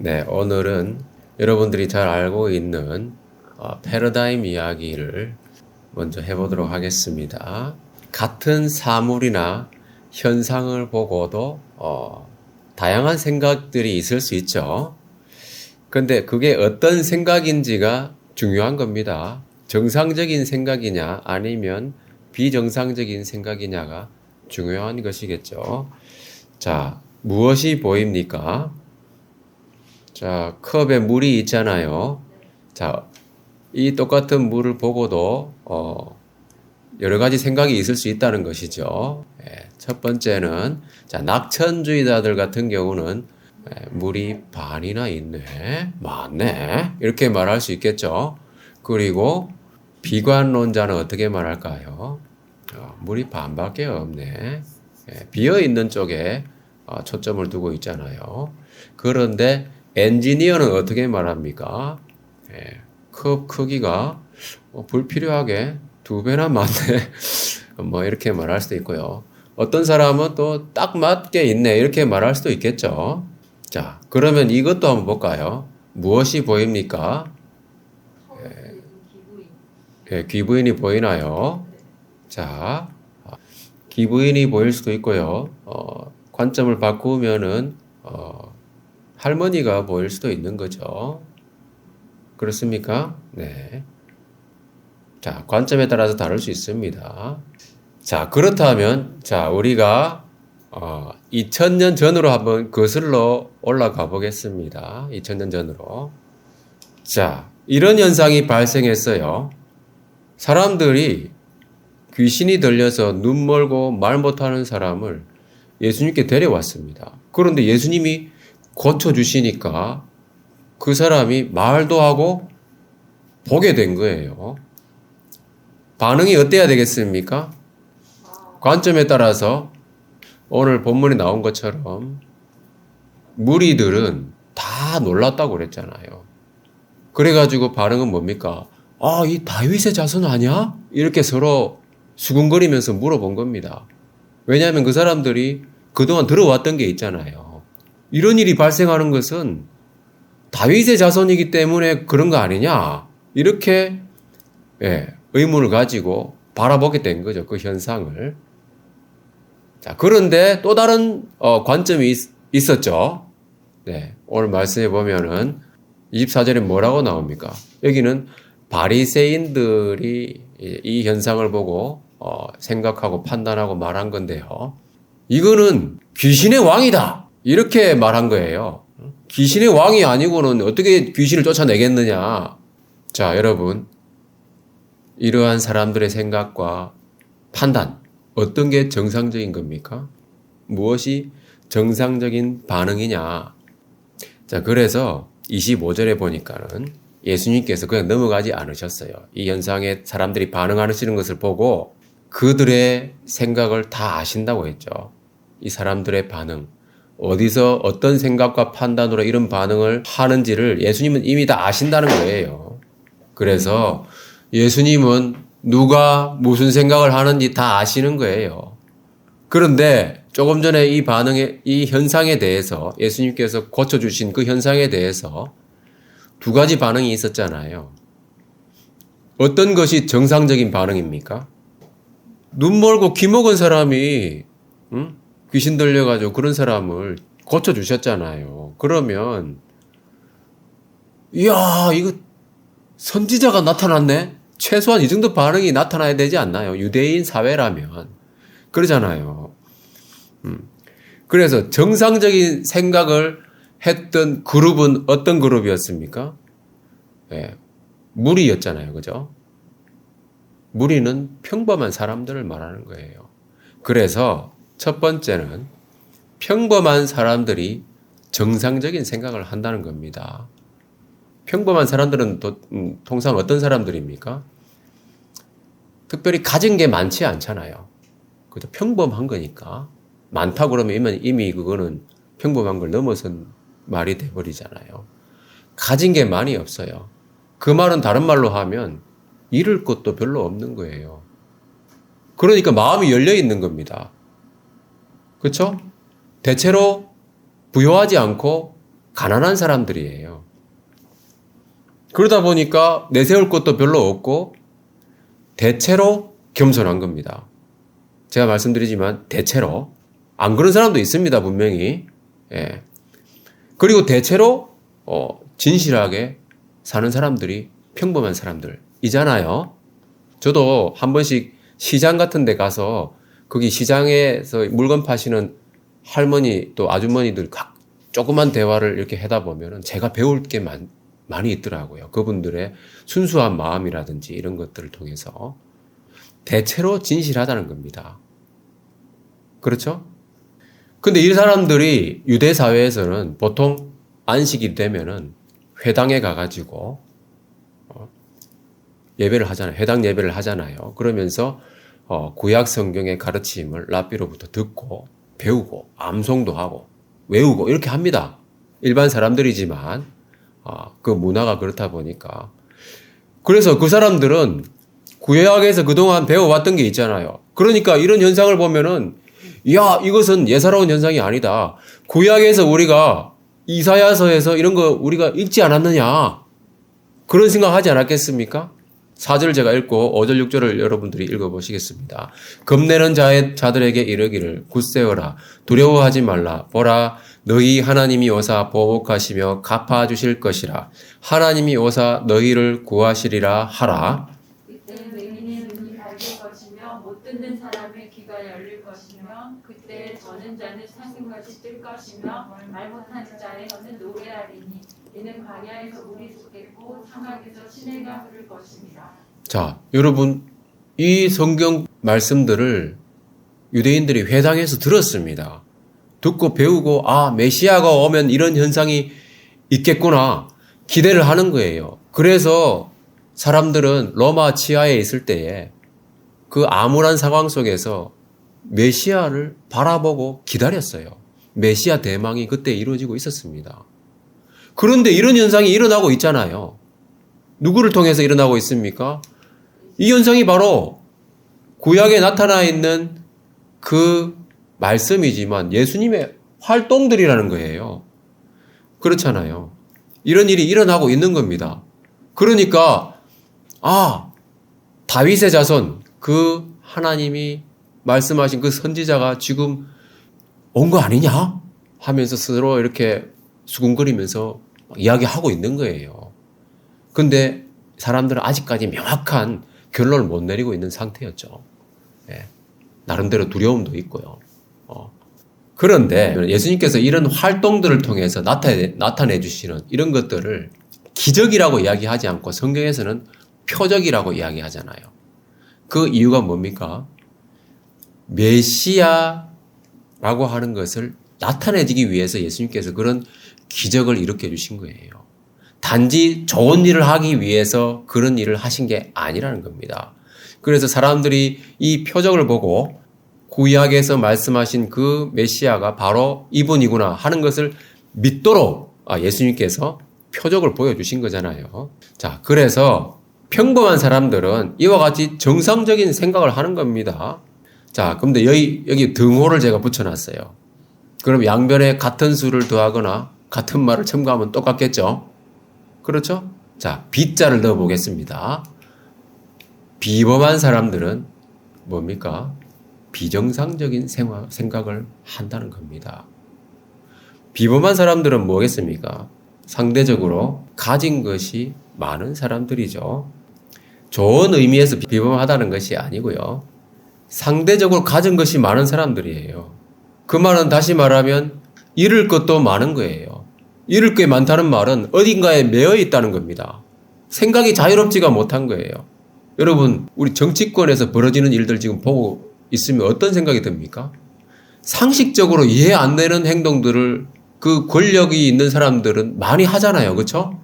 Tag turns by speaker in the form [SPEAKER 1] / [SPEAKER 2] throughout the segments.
[SPEAKER 1] 네, 오늘은 여러분들이 잘 알고 있는 어, 패러다임 이야기를 먼저 해보도록 하겠습니다. 같은 사물이나 현상을 보고도 어, 다양한 생각들이 있을 수 있죠. 근데 그게 어떤 생각인지가 중요한 겁니다. 정상적인 생각이냐 아니면 비정상적인 생각이냐가 중요한 것이겠죠. 자, 무엇이 보입니까? 자, 컵에 물이 있잖아요. 자, 이 똑같은 물을 보고도 어, 여러 가지 생각이 있을 수 있다는 것이죠. 예, 첫 번째는 자, 낙천주의자들 같은 경우는 예, 물이 반이나 있네, 많네 이렇게 말할 수 있겠죠. 그리고 비관론자는 어떻게 말할까요? 어, 물이 반밖에 없네. 예, 비어 있는 쪽에 어, 초점을 두고 있잖아요. 그런데 엔지니어는 어떻게 말합니까? 예, 컵 크기가 어, 불필요하게 두 배나 많네. 뭐 이렇게 말할 수도 있고요. 어떤 사람은 또 딱 맞게 있네. 이렇게 말할 수도 있겠죠. 자, 그러면 이것도 한번 볼까요? 무엇이 보입니까? 예, 귀부인이 보이나요? 자, 귀부인이 보일 수도 있고요. 어, 관점을 바꾸면은 어, 할머니가 보일 수도 있는 거죠. 그렇습니까? 네. 자, 관점에 따라서 다를 수 있습니다. 자, 그렇다면, 자, 우리가, 어, 2000년 전으로 한번 거슬러 올라가 보겠습니다. 2000년 전으로. 자, 이런 현상이 발생했어요. 사람들이 귀신이 들려서 눈 멀고 말 못하는 사람을 예수님께 데려왔습니다. 그런데 예수님이 고쳐주시니까 그 사람이 말도 하고 보게 된 거예요. 반응이 어때야 되겠습니까? 관점에 따라서 오늘 본문에 나온 것처럼 무리들은 다 놀랐다고 그랬잖아요. 그래가지고 반응은 뭡니까? 아, 이 다윗의 자손 아니야? 이렇게 서로 수근거리면서 물어본 겁니다. 왜냐하면 그 사람들이 그동안 들어왔던 게 있잖아요. 이런 일이 발생하는 것은 다윗의 자손이기 때문에 그런 거 아니냐? 이렇게 예, 의문을 가지고 바라보게 된 거죠. 그 현상을. 자, 그런데 또 다른 어, 관점이 있, 었죠 네, 오늘 말씀해 보면은 24절에 뭐라고 나옵니까? 여기는 바리새인들이 이 현상을 보고 어, 생각하고 판단하고 말한 건데요. 이거는 귀신의 왕이다. 이렇게 말한 거예요. 귀신의 왕이 아니고는 어떻게 귀신을 쫓아내겠느냐. 자, 여러분. 이러한 사람들의 생각과 판단, 어떤 게 정상적인 겁니까? 무엇이 정상적인 반응이냐. 자, 그래서 25절에 보니까는 예수님께서 그냥 넘어가지 않으셨어요. 이 현상에 사람들이 반응하시는 것을 보고 그들의 생각을 다 아신다고 했죠. 이 사람들의 반응. 어디서 어떤 생각과 판단으로 이런 반응을 하는지를 예수님은 이미 다 아신다는 거예요. 그래서 예수님은 누가 무슨 생각을 하는지 다 아시는 거예요. 그런데 조금 전에 이 반응에, 이 현상에 대해서 예수님께서 고쳐주신 그 현상에 대해서 두 가지 반응이 있었잖아요. 어떤 것이 정상적인 반응입니까? 눈 멀고 귀 먹은 사람이 응? 귀신 들려가지고 그런 사람을 고쳐주셨잖아요. 그러면 이야 이거 선지자가 나타났네? 최소한 이 정도 반응이 나타나야 되지 않나요? 유대인 사회라면 그러잖아요. 음. 그래서 정상적인 생각을 했던 그룹은 어떤 그룹이었습니까? 예, 무리였잖아요. 그죠? 무리는 평범한 사람들을 말하는 거예요. 그래서 첫 번째는 평범한 사람들이 정상적인 생각을 한다는 겁니다. 평범한 사람들은 또, 음, 통상 어떤 사람들입니까? 특별히 가진 게 많지 않잖아요. 그죠? 평범한 거니까. 많다 그러면 이미 그거는 평범한 걸 넘어선 말이 돼버리잖아요. 가진 게 많이 없어요. 그 말은 다른 말로 하면 잃을 것도 별로 없는 거예요. 그러니까 마음이 열려 있는 겁니다. 그렇죠? 대체로 부여하지 않고 가난한 사람들이에요. 그러다 보니까 내세울 것도 별로 없고 대체로 겸손한 겁니다. 제가 말씀드리지만 대체로 안 그런 사람도 있습니다 분명히. 예. 그리고 대체로 어, 진실하게 사는 사람들이 평범한 사람들이잖아요. 저도 한 번씩 시장 같은 데 가서 거기 시장에서 물건 파시는 할머니 또 아주머니들 각 조그만 대화를 이렇게 하다 보면은 제가 배울 게 많, 많이 있더라고요. 그분들의 순수한 마음이라든지 이런 것들을 통해서 대체로 진실하다는 겁니다. 그렇죠? 근데 이 사람들이 유대 사회에서는 보통 안식이 되면은 회당에 가가지고 어, 예배를 하잖아요. 회당 예배를 하잖아요. 그러면서 어, 구약 성경의 가르침을 랍비로부터 듣고 배우고 암송도 하고 외우고 이렇게 합니다. 일반 사람들이지만 어, 그 문화가 그렇다 보니까 그래서 그 사람들은 구약에서 그동안 배워왔던 게 있잖아요. 그러니까 이런 현상을 보면은 야 이것은 예사로운 현상이 아니다. 구약에서 우리가 이사야서에서 이런 거 우리가 읽지 않았느냐 그런 생각하지 않았겠습니까? 4절 제가 읽고 5절 6절을 여러분들이 읽어보시겠습니다. 겁내는 자의, 자들에게 이르기를 굳세어라. 두려워하지 말라. 보라 너희 하나님이 오사 보복하시며 갚아주실 것이라. 하나님이 오사 너희를 구하시리라 하라.
[SPEAKER 2] 듣는 사람의 귀가 열릴 것이며 그때 저는 자는 사슴같이 뜰 것이며 말 못하는 자의 저는 노래하리니 이는 광야에서 물이 솟겠고 사막에서 시내가 흐를 것입니다.
[SPEAKER 1] 자, 여러분, 이 성경 말씀들을 유대인들이 회당에서 들었습니다. 듣고 배우고, 아, 메시아가 오면 이런 현상이 있겠구나. 기대를 하는 거예요. 그래서 사람들은 로마 치하에 있을 때에 그 암울한 상황 속에서 메시아를 바라보고 기다렸어요. 메시아 대망이 그때 이루어지고 있었습니다. 그런데 이런 현상이 일어나고 있잖아요. 누구를 통해서 일어나고 있습니까? 이 현상이 바로 구약에 나타나 있는 그 말씀이지만 예수님의 활동들이라는 거예요. 그렇잖아요. 이런 일이 일어나고 있는 겁니다. 그러니까, 아, 다윗의 자손, 그 하나님이 말씀하신 그 선지자가 지금 온 거 아니냐? 하면서 서로 이렇게 수군거리면서 이야기하고 있는 거예요. 근데 사람들은 아직까지 명확한 결론을 못 내리고 있는 상태였죠. 예. 나름대로 두려움도 있고요. 어. 그런데 예수님께서 이런 활동들을 통해서 나타내, 나타내 주시는 이런 것들을 기적이라고 이야기하지 않고 성경에서는 표적이라고 이야기하잖아요. 그 이유가 뭡니까? 메시아라고 하는 것을 나타내주기 위해서 예수님께서 그런 기적을 일으켜 주신 거예요. 단지 좋은 일을 하기 위해서 그런 일을 하신 게 아니라는 겁니다. 그래서 사람들이 이 표적을 보고 구약에서 말씀하신 그 메시아가 바로 이분이구나 하는 것을 믿도록 아, 예수님께서 표적을 보여주신 거잖아요. 자, 그래서 평범한 사람들은 이와 같이 정상적인 생각을 하는 겁니다. 자, 근데 여기, 여기 등호를 제가 붙여놨어요. 그럼 양변에 같은 수를 더하거나 같은 말을 첨가하면 똑같겠죠? 그렇죠? 자, B자를 넣어 보겠습니다. 비범한 사람들은 뭡니까? 비정상적인 생각을 한다는 겁니다. 비범한 사람들은 뭐겠습니까? 상대적으로 가진 것이 많은 사람들이죠. 좋은 의미에서 비범하다는 것이 아니고요. 상대적으로 가진 것이 많은 사람들이에요. 그 말은 다시 말하면 잃을 것도 많은 거예요. 잃을 게 많다는 말은 어딘가에 매여 있다는 겁니다. 생각이 자유롭지가 못한 거예요. 여러분, 우리 정치권에서 벌어지는 일들 지금 보고 있으면 어떤 생각이 듭니까? 상식적으로 이해 안 되는 행동들을 그 권력이 있는 사람들은 많이 하잖아요. 그렇죠?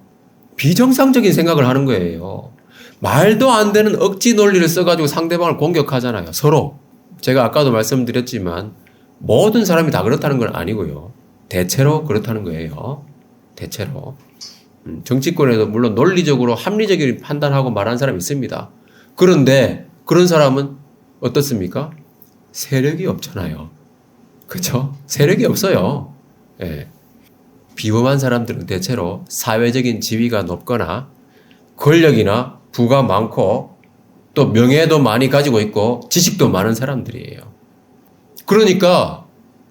[SPEAKER 1] 비정상적인 생각을 하는 거예요. 말도 안 되는 억지 논리를 써가지고 상대방을 공격하잖아요. 서로. 제가 아까도 말씀드렸지만 모든 사람이 다 그렇다는 건 아니고요. 대체로 그렇다는 거예요. 대체로. 음, 정치권에도 물론 논리적으로 합리적인 판단하고 말하는 사람이 있습니다. 그런데 그런 사람은 어떻습니까? 세력이 없잖아요. 그쵸? 세력이 없어요. 예. 비범한 사람들은 대체로 사회적인 지위가 높거나 권력이나 부가 많고 또 명예도 많이 가지고 있고 지식도 많은 사람들이에요. 그러니까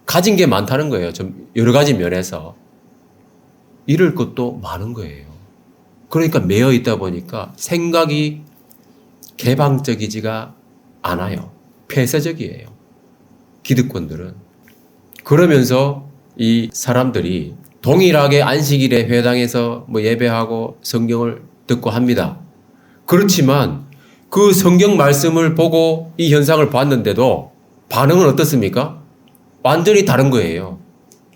[SPEAKER 1] 가진 게 많다는 거예요. 좀 여러 가지 면에서. 잃을 것도 많은 거예요. 그러니까 매여 있다 보니까 생각이 개방적이지가 않아요. 폐쇄적이에요. 기득권들은. 그러면서 이 사람들이 동일하게 안식일에 회당에서 뭐 예배하고 성경을 듣고 합니다. 그렇지만 그 성경 말씀을 보고 이 현상을 봤는데도 반응은 어떻습니까? 완전히 다른 거예요.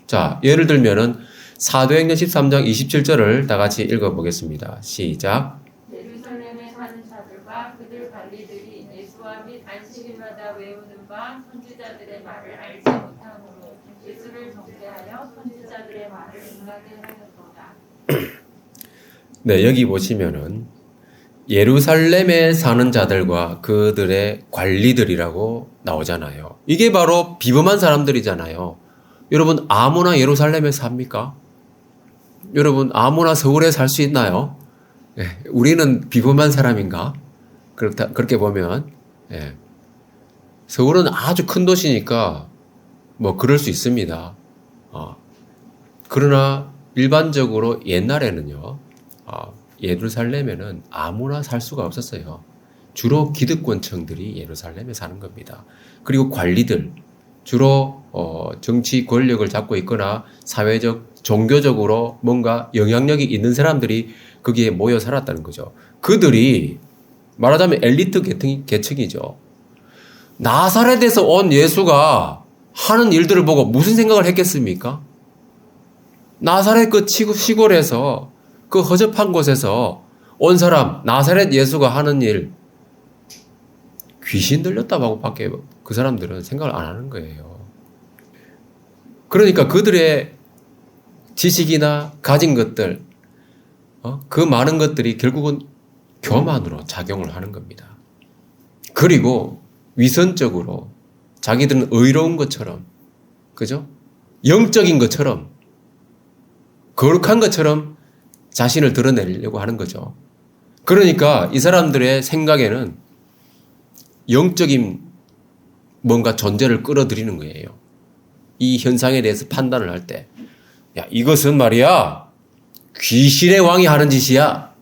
[SPEAKER 1] 자, 예를 들면은 사도행전 13장 27절을 다 같이 읽어보겠습니다. 시작.
[SPEAKER 2] 예루살렘에 사는 자들과 그들 관리들이 예수와 및 안식일마다 외우는 바 선지자들의 말을 알지 못함으로 예수를 정죄하여 선지자들의 말을 응하게 하였도다.
[SPEAKER 1] 네, 여기 보시면은 예루살렘에 사는 자들과 그들의 관리들이라고 나오잖아요. 이게 바로 비범한 사람들이잖아요. 여러분, 아무나 예루살렘에 삽니까? 여러분, 아무나 서울에 살 수 있나요? 예, 우리는 비범한 사람인가? 그렇다, 그렇게 보면, 예. 서울은 아주 큰 도시니까, 뭐, 그럴 수 있습니다. 어. 그러나, 일반적으로 옛날에는요, 어, 예루살렘에는 아무나 살 수가 없었어요. 주로 기득권층들이 예루살렘에 사는 겁니다. 그리고 관리들, 주로 어, 정치 권력을 잡고 있거나 사회적, 종교적으로 뭔가 영향력이 있는 사람들이 거기에 모여 살았다는 거죠. 그들이 말하자면 엘리트 계층, 계층이죠. 나사렛에서 온 예수가 하는 일들을 보고 무슨 생각을 했겠습니까? 나사렛 그 시골에서 그 허접한 곳에서 온 사람 나사렛 예수가 하는 일 귀신 들렸다고 밖에 그 사람들은 생각을 안 하는 거예요. 그러니까 그들의 지식이나 가진 것들, 어? 그 많은 것들이 결국은 교만으로 작용을 하는 겁니다. 그리고 위선적으로 자기들은 의로운 것처럼, 그죠? 영적인 것처럼, 거룩한 것처럼 자신을 드러내려고 하는 거죠. 그러니까 이 사람들의 생각에는 영적인 뭔가 존재를 끌어들이는 거예요. 이 현상에 대해서 판단을 할 때, 야, 이것은 말이야, 귀신의 왕이 하는 짓이야.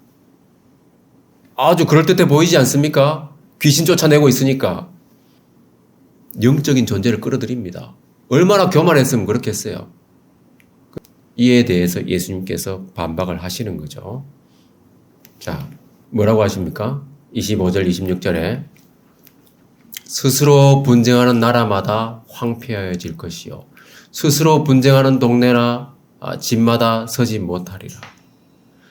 [SPEAKER 1] 아주 그럴듯해 보이지 않습니까? 귀신 쫓아내고 있으니까. 영적인 존재를 끌어들입니다. 얼마나 교만했으면 그렇게 했어요. 이에 대해서 예수님께서 반박을 하시는 거죠. 자, 뭐라고 하십니까? 25절, 26절에 스스로 분쟁하는 나라마다 황폐하여질 것이요. 스스로 분쟁하는 동네나 아, 집마다 서지 못하리라.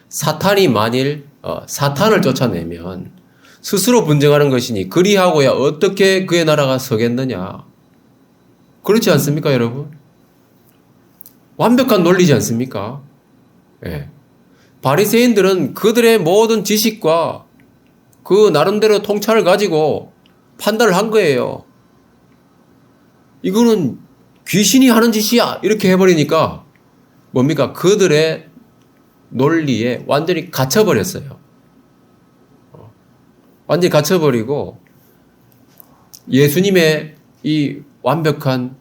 [SPEAKER 1] 사탄이 만일 어, 사탄을 쫓아내면 스스로 분쟁하는 것이니 그리하고야 어떻게 그의 나라가 서겠느냐. 그렇지 않습니까, 여러분? 완벽한 논리지 않습니까? 예. 바리새인들은 그들의 모든 지식과 그 나름대로 통찰을 가지고 판단을 한 거예요. 이거는 귀신이 하는 짓이야 이렇게 해버리니까 뭡니까 그들의 논리에 완전히 갇혀버렸어요. 어. 완전히 갇혀버리고 예수님의 이 완벽한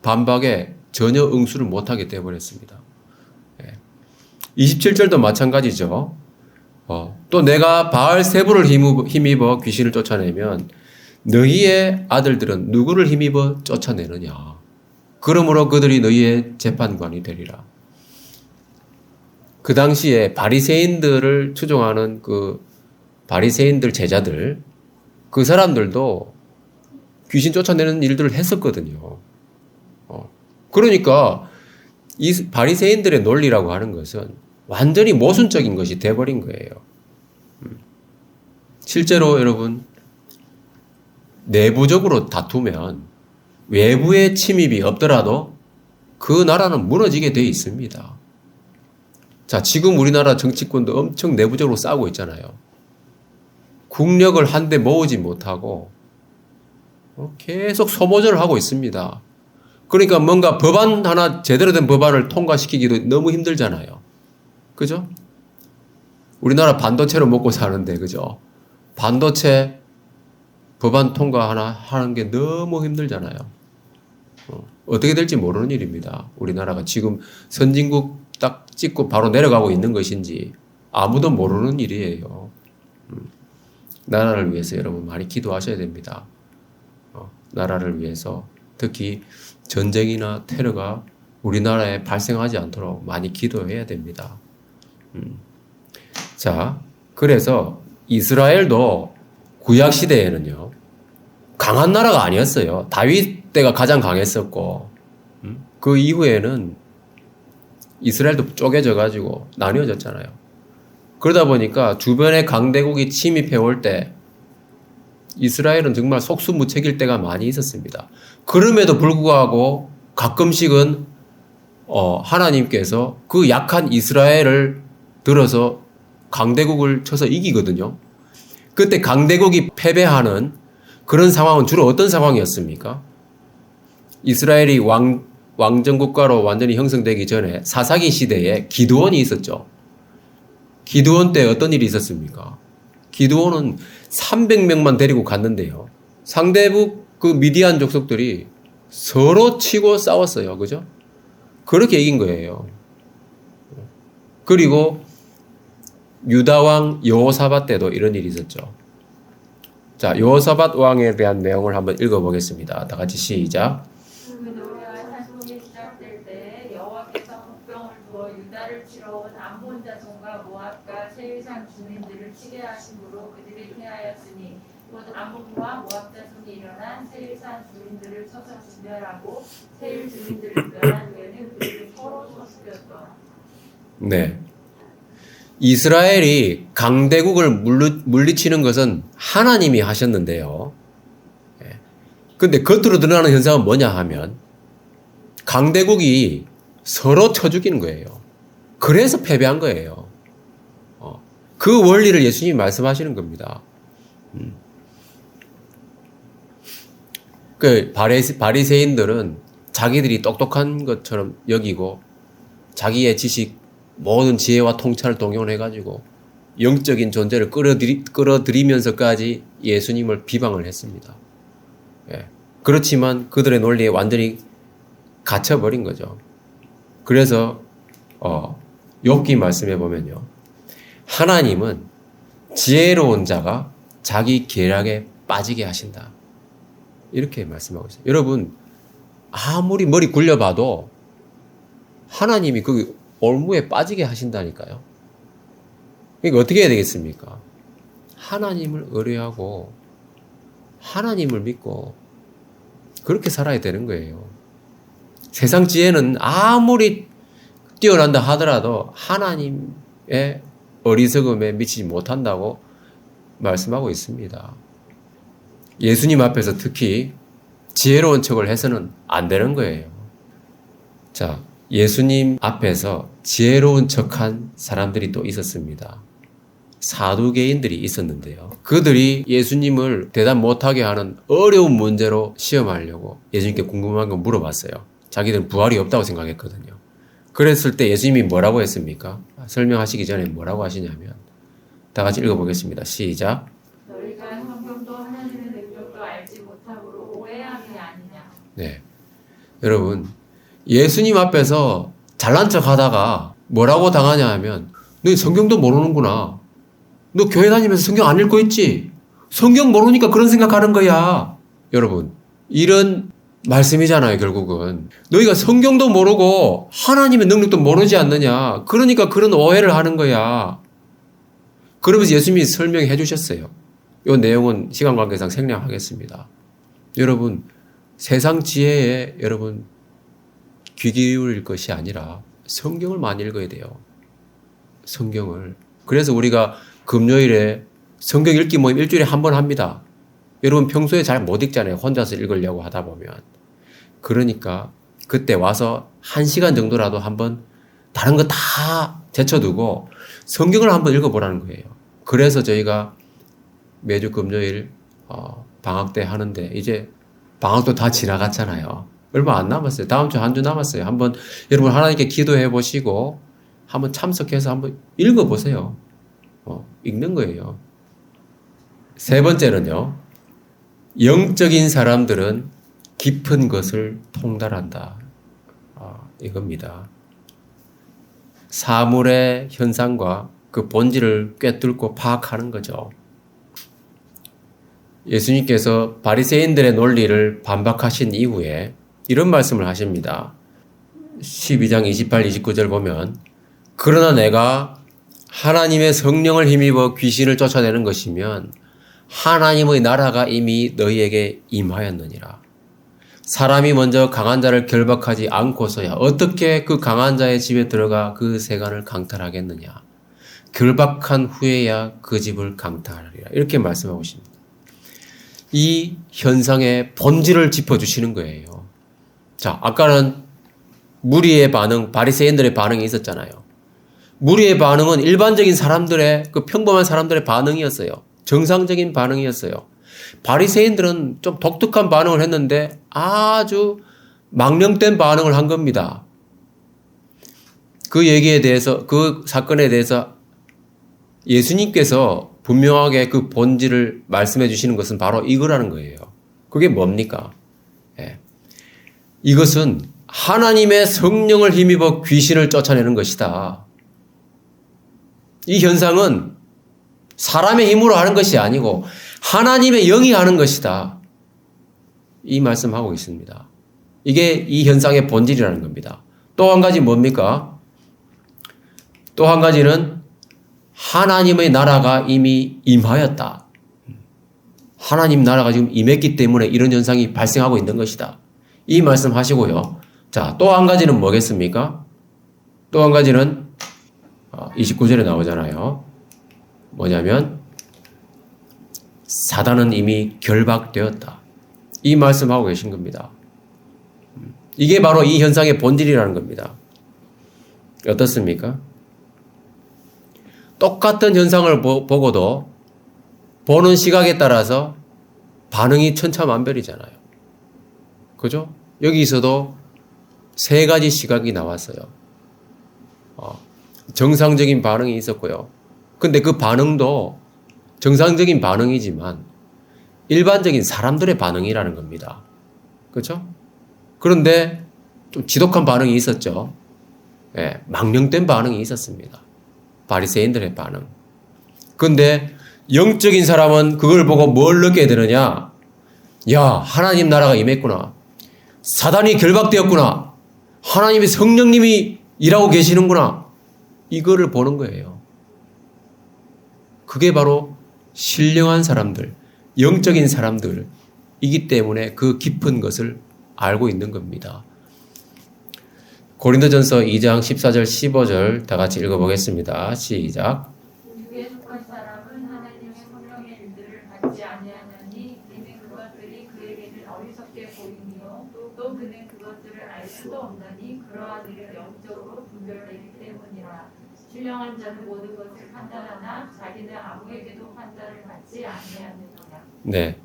[SPEAKER 1] 반박에 전혀 응수를 못하게 되어버렸습니다. 예. 27절도 마찬가지죠. 어, 또 내가 바알 세부를 힘입어 귀신을 쫓아내면 너희의 아들들은 누구를 힘입어 쫓아내느냐. 그러므로 그들이 너희의 재판관이 되리라. 그 당시에 바리새인들을 추종하는 그 바리새인들 제자들 그 사람들도 귀신 쫓아내는 일들을 했었거든요. 어. 그러니까 이 바리새인들의 논리라고 하는 것은 완전히 모순적인 것이 돼버린 거예요. 음. 실제로 여러분 내부적으로 다투면 외부의 침입이 없더라도 그 나라는 무너지게 돼 있습니다. 자, 지금 우리나라 정치권도 엄청 내부적으로 싸우고 있잖아요. 국력을 한데 모으지 못하고 어, 계속 소모전을 하고 있습니다. 그러니까 뭔가 법안 하나 제대로 된 법안을 통과시키기도 너무 힘들잖아요. 그죠? 우리나라 반도체로 먹고 사는데 그죠? 반도체 법안 통과 하나 하는 게 너무 힘들잖아요. 어, 어떻게 될지 모르는 일입니다. 우리나라가 지금 선진국 딱 찍고 바로 내려가고 있는 것인지 아무도 모르는 일이에요. 음, 나라를 위해서 여러분 많이 기도하셔야 됩니다. 어, 나라를 위해서 특히 전쟁이나 테러가 우리나라에 발생하지 않도록 많이 기도해야 됩니다. 음. 자, 그래서 이스라엘도 구약 시대에는요 강한 나라가 아니었어요. 다윗 때가 가장 강했었고 음? 그 이후에는 이스라엘도 쪼개져 가지고 나뉘어졌잖아요. 그러다 보니까 주변의 강대국이 침입해 올 때 이스라엘은 정말 속수무책일 때가 많이 있었습니다. 그럼에도 불구하고 가끔씩은 어, 하나님께서 그 약한 이스라엘을 들어서 강대국을 쳐서 이기거든요. 그때 강대국이 패배하는 그런 상황은 주로 어떤 상황이었습니까? 이스라엘이 왕, 왕정국가로 완전히 형성되기 전에 사사기 시대에 기드원이 있었죠. 기드원 때 어떤 일이 있었습니까? 기드원은 300명만 데리고 갔는데요. 상대국 그 미디안 족속들이 서로 치고 싸웠어요. 그죠? 그렇게 이긴 거예요. 그리고 유다왕 여호사밧 때도 이런 일이 있었죠. 자, 여호사밧 왕에 대한 내용을 한번 읽어보겠습니다. 다 같이 시작.
[SPEAKER 2] 그 노래와 찬송이 시작될 때 여호와께서 복병을 두어 유다를 치러 온 암몬 자손과 모압과 세일산 하심으로 그들이 패하였으니 곧 암몬과 모압 자 손이 일어난 세일산 주민들을 쳐서 진멸하고 세일 주민들을 멸한 후에는 그들이 서로 소수였더라.
[SPEAKER 1] 네. 이스라엘이 강대국을 물리, 물리치는 것은 하나님이 하셨는데요. 예. 근데 겉으로 드러나는 현상은 뭐냐 하면 강대국이 서로 쳐 죽이는 거예요. 그래서 패배한 거예요. 어. 그 원리를 예수님이 말씀하시는 겁니다. 음. 그 바리세, 바리새인들은 자기들이 똑똑한 것처럼 여기고 자기의 지식 모든 지혜와 통찰을 동원해 가지고 영적인 존재를 끌어들이, 끌어들이면서까지 예수님을 비방을 했습니다. 예. 그렇지만 그들의 논리에 완전히 갇혀버린 거죠. 그래서 어, 욥기 말씀해 보면요, 하나님은 지혜로운 자가 자기 계략에 빠지게 하신다. 이렇게 말씀하고 있어요. 여러분 아무리 머리 굴려봐도 하나님이 그 올무에 빠지게 하신다니까요. 그러니까 어떻게 해야 되겠습니까? 하나님을 의뢰하고 하나님을 믿고 그렇게 살아야 되는 거예요. 세상 지혜는 아무리 뛰어난다 하더라도 하나님의 어리석음에 미치지 못한다고 말씀하고 있습니다. 예수님 앞에서 특히 지혜로운 척을 해서는 안 되는 거예요. 자, 예수님 앞에서 지혜로운 척한 사람들이 또 있었습니다. 사두개인들이 있었는데요. 그들이 예수님을 대답 못하게 하는 어려운 문제로 시험하려고 예수님께 궁금한 거 물어봤어요. 자기들은 부활이 없다고 생각했거든요. 그랬을 때 예수님이 뭐라고 했습니까? 설명하시기 전에 뭐라고 하시냐면 다 같이 읽어보겠습니다. 시작. 네. 여러분, 예수님 앞에서 잘난 척 하다가 뭐라고 당하냐 하면, 너 성경도 모르는구나. 너 교회 다니면서 성경 안 읽고 있지? 성경 모르니까 그런 생각하는 거야. 여러분, 이런 말씀이잖아요, 결국은. 너희가 성경도 모르고 하나님의 능력도 모르지 않느냐. 그러니까 그런 오해를 하는 거야. 그러면서 예수님이 설명해 주셨어요. 이 내용은 시간 관계상 생략하겠습니다. 여러분, 세상 지혜에 여러분 귀 기울일 것이 아니라 성경을 많이 읽어야 돼요. 성경을. 그래서 우리가 금요일에 성경 읽기 모임 일주일에 한 번 합니다. 여러분 평소에 잘 못 읽잖아요. 혼자서 읽으려고 하다 보면. 그러니까 그때 와서 한 시간 정도라도 한번 다른 거 다 제쳐두고 성경을 한번 읽어보라는 거예요. 그래서 저희가 매주 금요일 어, 방학 때 하는데 이제 방학도 다 지나갔잖아요. 얼마 안 남았어요. 다음 주 한 주 남았어요. 한번 여러분 하나님께 기도해 보시고 한번 참석해서 한번 읽어 보세요. 어, 읽는 거예요. 세 번째는요. 영적인 사람들은 깊은 것을 통달한다. 아, 이겁니다. 사물의 현상과 그 본질을 꿰뚫고 파악하는 거죠. 예수님께서 바리새인들의 논리를 반박하신 이후에 이런 말씀을 하십니다. 12장 28, 29절 보면 그러나 내가 하나님의 성령을 힘입어 귀신을 쫓아내는 것이면 하나님의 나라가 이미 너희에게 임하였느니라. 사람이 먼저 강한 자를 결박하지 않고서야 어떻게 그 강한 자의 집에 들어가 그 세간을 강탈하겠느냐. 결박한 후에야 그 집을 강탈하리라. 이렇게 말씀하고 있습니다. 이 현상의 본질을 짚어주시는 거예요. 자, 아까는 무리의 반응, 바리새인들의 반응이 있었잖아요. 무리의 반응은 일반적인 사람들의 그 평범한 사람들의 반응이었어요. 정상적인 반응이었어요. 바리새인들은 좀 독특한 반응을 했는데 아주 망령된 반응을 한 겁니다. 그 얘기에 대해서 그 사건에 대해서 예수님께서 분명하게 그 본질을 말씀해 주시는 것은 바로 이거라는 거예요. 그게 뭡니까? 예. 이것은 하나님의 성령을 힘입어 귀신을 쫓아내는 것이다. 이 현상은 사람의 힘으로 하는 것이 아니고 하나님의 영이 하는 것이다. 이 말씀하고 있습니다. 이게 이 현상의 본질이라는 겁니다. 또 한 가지 뭡니까? 또 한 가지는 하나님의 나라가 이미 임하였다. 하나님 나라가 지금 임했기 때문에 이런 현상이 발생하고 있는 것이다. 이 말씀 하시고요. 자, 또 한 가지는 뭐겠습니까? 또 한 가지는 29절에 나오잖아요. 뭐냐면 사단은 이미 결박되었다. 이 말씀하고 계신 겁니다. 이게 바로 이 현상의 본질이라는 겁니다. 어떻습니까? 똑같은 현상을 보, 보고도 보는 시각에 따라서 반응이 천차만별이잖아요. 그죠? 여기서도 세 가지 시각이 나왔어요. 어, 정상적인 반응이 있었고요. 근데 그 반응도 정상적인 반응이지만 일반적인 사람들의 반응이라는 겁니다. 그렇죠? 그런데 좀 지독한 반응이 있었죠. 예, 망령된 반응이 있었습니다. 바리새인들의 반응. 근데 영적인 사람은 그걸 보고 뭘 느끼게 되느냐? 야, 하나님 나라가 임했구나. 사단이 결박되었구나. 하나님의 성령님이 일하고 계시는구나. 이거를 보는 거예요. 그게 바로 신령한 사람들, 영적인 사람들이기 때문에 그 깊은 것을 알고 있는 겁니다. 고린도전서 2장 14절 15절 다 같이 읽어보겠습니다. 시작.
[SPEAKER 2] 신령한 자는 모든 것을 판단하나 자기는 아무에게도 판단을 받지 아니하느니라
[SPEAKER 1] 네.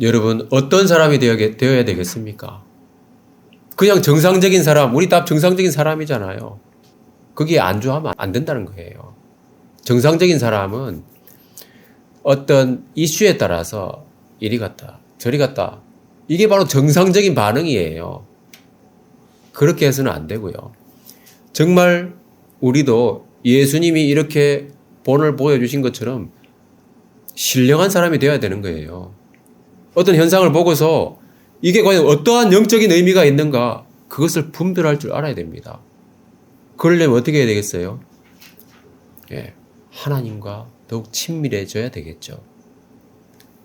[SPEAKER 1] 여러분, 어떤 사람이 되어야, 되어야 되겠습니까? 그냥 정상적인 사람, 우리 다 정상적인 사람이잖아요. 거기에 안주하면 안 된다는 거예요. 정상적인 사람은 어떤 이슈에 따라서 이리 갔다, 저리 갔다. 이게 바로 정상적인 반응이에요. 그렇게 해서는 안 되고요. 정말 우리도 예수님이 이렇게 본을 보여주신 것처럼 신령한 사람이 되어야 되는 거예요. 어떤 현상을 보고서 이게 과연 어떠한 영적인 의미가 있는가 그것을 분별할 줄 알아야 됩니다. 그러려면 어떻게 해야 되겠어요? 예, 하나님과 더욱 친밀해져야 되겠죠.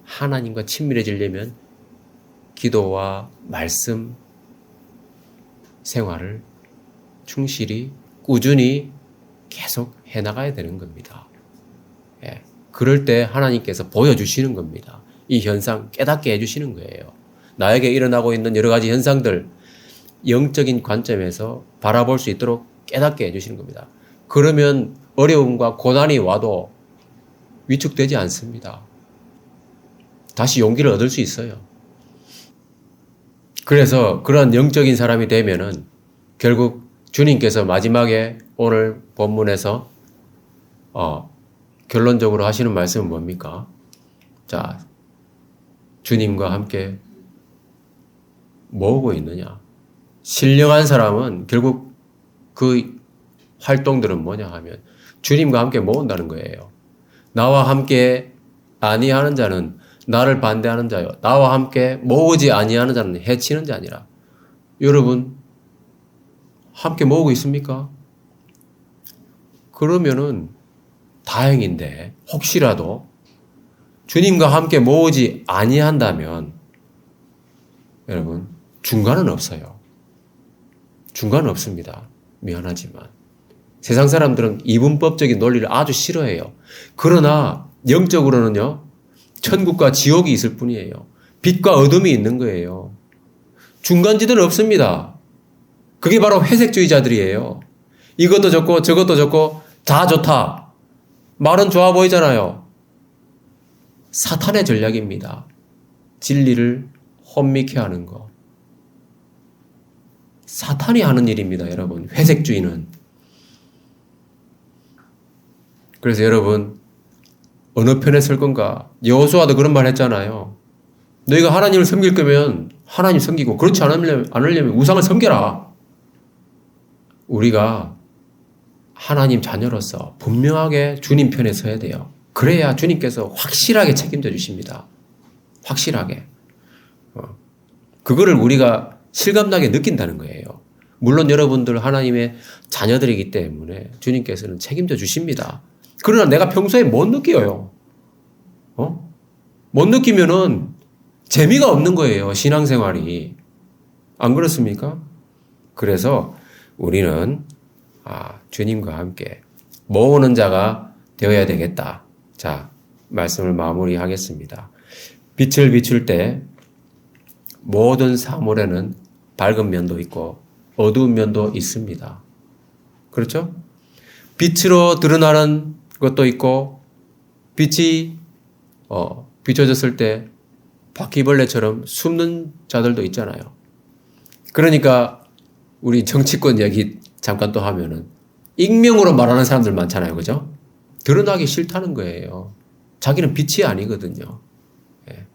[SPEAKER 1] 하나님과 친밀해지려면 기도와 말씀 생활을 충실히 꾸준히 계속 해나가야 되는 겁니다. 예, 그럴 때 하나님께서 보여주시는 겁니다. 이 현상 깨닫게 해주시는 거예요. 나에게 일어나고 있는 여러 가지 현상들, 영적인 관점에서 바라볼 수 있도록 깨닫게 해주시는 겁니다. 그러면 어려움과 고난이 와도 위축되지 않습니다. 다시 용기를 얻을 수 있어요. 그래서 그런 영적인 사람이 되면은 결국 주님께서 마지막에 오늘 본문에서 어, 결론적으로 하시는 말씀은 뭡니까? 자, 주님과 함께 모으고 있느냐? 신령한 사람은 결국 그 활동들은 뭐냐 하면 주님과 함께 모은다는 거예요. 나와 함께 아니하는 자는 나를 반대하는 자요. 나와 함께 모으지 아니하는 자는 해치는 자니라. 여러분 함께 모으고 있습니까? 그러면은 다행인데 혹시라도 주님과 함께 모으지 아니한다면 여러분 중간은 없어요. 중간은 없습니다. 미안하지만 세상 사람들은 이분법적인 논리를 아주 싫어해요. 그러나 영적으로는요 천국과 지옥이 있을 뿐이에요. 빛과 어둠이 있는 거예요. 중간지대는 없습니다. 그게 바로 회색주의자들이에요. 이것도 좋고 저것도 좋고 다 좋다. 말은 좋아 보이잖아요. 사탄의 전략입니다. 진리를 혼미케 하는 거. 사탄이 하는 일입니다, 여러분. 회색주의는. 그래서 여러분, 어느 편에 설 건가? 여호수아도 그런 말 했잖아요. 너희가 하나님을 섬길 거면 하나님 섬기고 그렇지 않으려면, 우상을 섬겨라. 우리가 하나님 자녀로서 분명하게 주님 편에 서야 돼요. 그래야 주님께서 확실하게 책임져 주십니다. 확실하게. 어. 그거를 우리가 실감나게 느낀다는 거예요. 물론 여러분들 하나님의 자녀들이기 때문에 주님께서는 책임져 주십니다. 그러나 내가 평소에 못 느껴요. 어? 못 느끼면은 재미가 없는 거예요. 신앙생활이. 안 그렇습니까? 그래서 우리는 아, 주님과 함께 모으는 자가 되어야 되겠다. 자, 말씀을 마무리하겠습니다. 빛을 비출 때 모든 사물에는 밝은 면도 있고 어두운 면도 있습니다. 그렇죠? 빛으로 드러나는 것도 있고 빛이 어, 비춰졌을 때 바퀴벌레처럼 숨는 자들도 있잖아요. 그러니까 우리 정치권 얘기 잠깐 또 하면은 익명으로 말하는 사람들 많잖아요. 그죠? 드러나기 싫다는 거예요. 자기는 빛이 아니거든요. 예.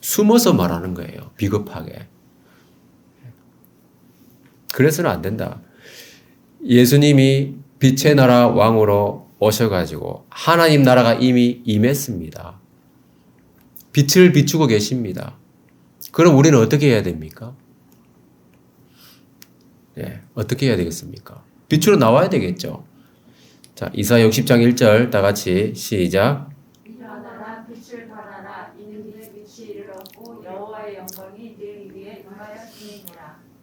[SPEAKER 1] 숨어서 말하는 거예요. 비겁하게. 그래서는 안 된다. 예수님이 빛의 나라 왕으로 오셔가지고 하나님 나라가 이미 임했습니다. 빛을 비추고 계십니다. 그럼 우리는 어떻게 해야 됩니까? 예, 어떻게 해야 되겠습니까? 빛으로 나와야 되겠죠. 자, 이사 60장 1절 다 같이 시작.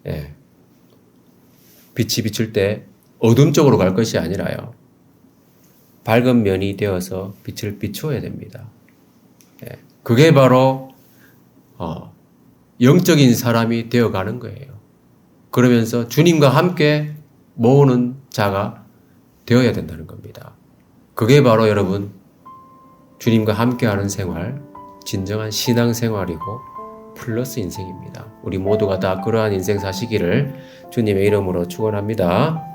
[SPEAKER 1] 예. 빛이 비출 때 어둠 쪽으로 갈 것이 아니라요. 밝은 면이 되어서 빛을 비추어야 됩니다. 예. 그게 바로 어, 영적인 사람이 되어 가는 거예요. 그러면서 주님과 함께 모으는 자가 되어야 된다는 겁니다. 그게 바로 여러분 주님과 함께하는 생활, 진정한 신앙 생활이고 플러스 인생입니다. 우리 모두가 다 그러한 인생 사시기를 주님의 이름으로 축원합니다.